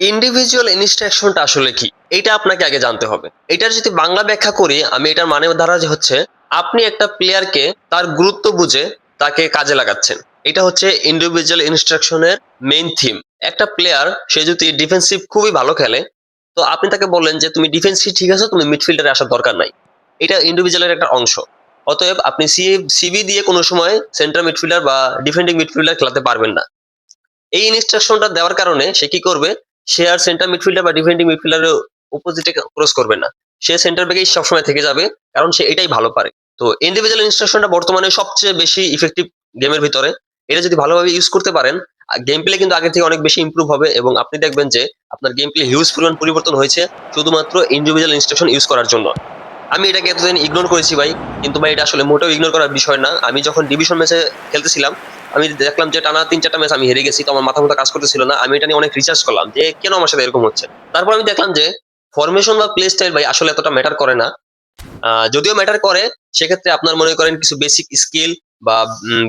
Individual ইনস্ট্রাকশনটা আসলে কি? এটা আপনাকে আগে জানতে হবে। এটার যদি বাংলা ব্যাখ্যা করি, আমি এটার মানে ধারা যে হচ্ছে, আপনি একটা প্লেয়ারকে তার গুরুত্ব বুঝে তাকে কাজে লাগাচ্ছেন। এটা হচ্ছে ইন্ডিভিজুয়াল ইনস্ট্রাকশনের মেইন থিম একটা প্লেয়ার সে যদি ডিফেন্সিভ খুবই ভালো খেলে, তো আপনি তাকে বললেন যে, তুমি ডিফেন্সিভ ঠিক আছে, তুমি মিডফিল্ডারে আসার দরকার নাই। এটা ইন্ডিভিজুয়ালের একটা অংশ। অতএব আপনি সি সিবি দিয়ে কোনো সময় সেন্ট্রাল মিডফিল্ডার বা ডিফেন্ডিং মিডফিল্ডার খেলাতে পারবেন না। এই ইনস্ট্রাকশনটা দেওয়ার কারণে সে কি করবে? সে আর সেন্টার মিডফিল্ডার বা ডিফেন্ডিং মিডফিল্ডারের অপোজিটে ক্রস করবে না। সে সেন্টার ব্যাকেই সবসময় থেকে যাবে, কারণ সে এটাই ভালো পারে। তো ইন্ডিভিজুয়াল ইনস্ট্রাকশনটা বর্তমানে সবচেয়ে বেশি ইফেক্টিভ গেমের ভিতরে। এটা যদি ভালোভাবে ইউজ করতে পারেন গেম প্লে কিন্তু আগের থেকে অনেক বেশি ইম্প্রুভ হবে এবং আপনি দেখবেন যে আপনার গেম প্লে হিউজ পরিমাণ পরিবর্তন হয়েছে, শুধুমাত্র ইন্ডিভিজুয়াল ইনস্ট্রাকশন ইউজ করার জন্য। আমি এটাকে এতদিন ইগনোর করেছি ভাই, কিন্তু ভাই এটা আসলে মোটেও ইগনোর করার বিষয় না। আমি যখন ডিভিশন ম্যাচে খেলতেছিলাম, আমি দেখলাম যে টানা তিন চারটা ম্যাচ আমি হেরে গেছি, তো আমার মাথা মতো কাজ করতেছিল না। আমি এটা নিয়ে অনেক রিসার্চ করলাম যে কেন আমার সাথে এরকম হচ্ছে। তারপর আমি দেখলাম যে ফরমেশন বা প্লে স্টাইল ভাই আসলে এতটা ম্যাটার করে না। যদিও ম্যাটার করে, সেক্ষেত্রে আপনার মনে করেন কিছু বেসিক স্কিল বা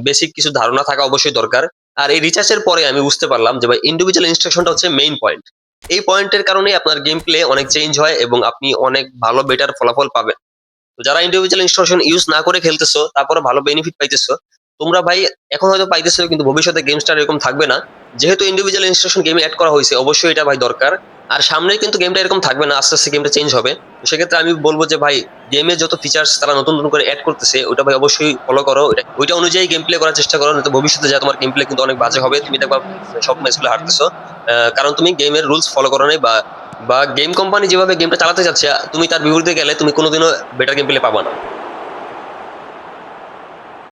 বেসিক কিছু ধারণা থাকা অবশ্যই দরকার। আর এই রিসার্চের পরে আমি বুঝতে পারলাম যে ভাই ইন্ডিভিজুয়াল ইনস্ট্রাকশনটা হচ্ছে মেইন পয়েন্ট এই পয়েন্টের কারণে আপনার গেম প্লে অনেক চেঞ্জ হয় এবং আপনি অনেক ভালো বেটার ফলাফল পাবেন। যারা ইন্ডিভিজুয়াল ইনস্ট্রাকশন ইউজ না করে খেলতেছো তারপরে ভালো বেনিফিট পাইতেছো, তোমরা ভাই এখন হয়তো পাইতেছো, কিন্তু ভবিষ্যতে গেমসটা এরকম থাকবে না। যেহেতু ইন্ডিভিজুয়াল ইনস্ট্রাকশন গেমে অ্যাড করা হয়েছে, অবশ্যই এটা ভাই দরকার। আর সামনে কিন্তু গেমটা এরকম থাকবে না, আস্তে আস্তে গেমটা চেঞ্জ হবে। সেক্ষেত্রে আমি বলব যে ভাই গেমে যত ফিচার্স তারা নতুন নতুন করে অ্যাড করতেছে ওটা ভাই অবশ্যই ফলো করো। ওইটা অনুযায়ী গেম প্লে করার চেষ্টা করো ভবিষ্যতে যা তোমার গেম প্লে কিন্তু অনেক বাজে হবে। তুমি দেখবা, সব ম্যাচগুলো হারতেছো। কারণ তুমি গেমের রুলস ফলো করো নাই বা বা গেম কোম্পানি যেভাবে গেমটা চালাতে যাচ্ছে তুমি তার বিপরীতে গেলে তুমি কোনোদিনও বেটার গেম প্লে পাবা না।